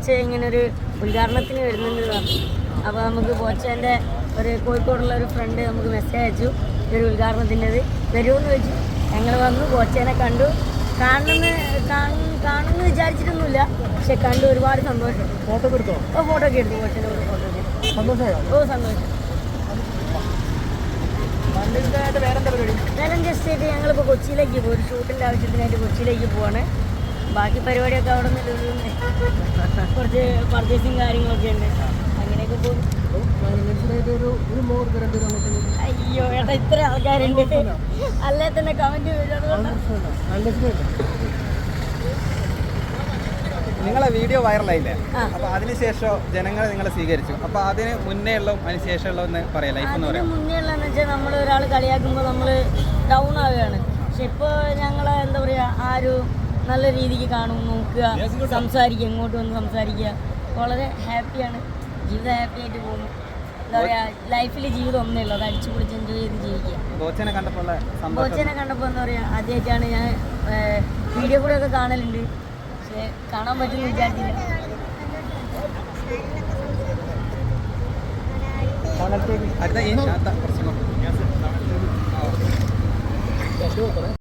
ബോച്ച ഇങ്ങനെ ഒരു ഉദ്ഘാടനത്തിന് വരുന്നുണ്ട് പറഞ്ഞു അപ്പോൾ നമുക്ക് പോച്ചേന്റെ ഒരു കോഴിക്കോടുള്ള ഒരു ഫ്രണ്ട് നമുക്ക് മെസ്സേജ് അയച്ചു. ഈ ഒരു ഉദ്ഘാടനത്തിന്റെത്. വരുമെന്ന് ചോദിച്ചു. ഞങ്ങൾ വന്നു പോച്ചേനെ കണ്ടു. കാണണമെന്ന് കാണും- കാണുമെന്ന് വിചാരിച്ചിട്ടൊന്നുമില്ല. പക്ഷെ കണ്ടു ഒരുപാട് സന്തോഷം. ഫോട്ടോ എടുത്തോ? ഓ ഫോട്ടോ ഒക്കെ എടുത്തു. പോച്ചേന്റെ കൂടെ ഫോട്ടോ ഒക്കെ സന്തോഷമായോ? ഓ സന്തോഷം. വേറെ ജസ്റ്റ് ആയിട്ട് ഞങ്ങളിപ്പോൾ കൊച്ചിയിലേക്ക് പോകും ഒരു ഷൂട്ടിന്റെ ആവശ്യത്തിനായിട്ട് കൊച്ചിയിലേക്ക് പോവാണ്. ബാക്കി പരിപാടിയൊക്കെ അവിടെ നിന്ന് കുറച്ച് പർച്ചേസിങ് കാര്യങ്ങളൊക്കെ ഉണ്ട്. അങ്ങനെയൊക്കെ പോകും. അയ്യോ ഏട്ടാ ഇത്ര ആൾക്കാരുണ്ട്. അല്ലേ തന്നെ കമന്റ് നിങ്ങളെ വീഡിയോ വൈറലായില്ലേ. അപ്പൊ അതിനുശേഷം ജനങ്ങളെ നിങ്ങൾ സ്വീകരിച്ചു. അപ്പൊ അതിന് മുന്നേ ഉള്ള അതിന് ശേഷം ഉള്ളതെന്ന് പറയാം ലൈഫ് എന്ന് പറയാം. മുന്നേ ഉള്ളതെന്ന് വെച്ചാൽ നമ്മൾ ഒരാൾ കളിയാക്കുമ്പോൾ നമ്മൾ ഡൗൺ ആവുകയാണ്. പക്ഷെ ഇപ്പോൾ ഞങ്ങളെ എന്താ പറയുക ആ ഒരു നല്ല രീതിക്ക് കാണും നോക്കുക സംസാരിക്കുക ഇങ്ങോട്ട് വന്ന് സംസാരിക്കുക. വളരെ ഹാപ്പിയാണ്. ജീവിതം ഹാപ്പി ആയിട്ട് പോകുന്നു. എന്താ പറയുക ലൈഫിൽ ജീവിതം ഒന്നേ ഉള്ളൂ അത് അടിച്ചു പൊളിച്ച് എൻജോയ് ചെയ്ത് ജീവിക്കുക. ബോച്ചനെ കണ്ടപ്പോൾ എന്താ പറയുക ആദ്യമായിട്ടാണ് ഞാൻ വീഡിയോ കൂടെ ഒക്കെ കാണലുണ്ട്. പക്ഷേ കാണാൻ പറ്റുമെന്ന് വിചാരിച്ചില്ല. അടുത്ത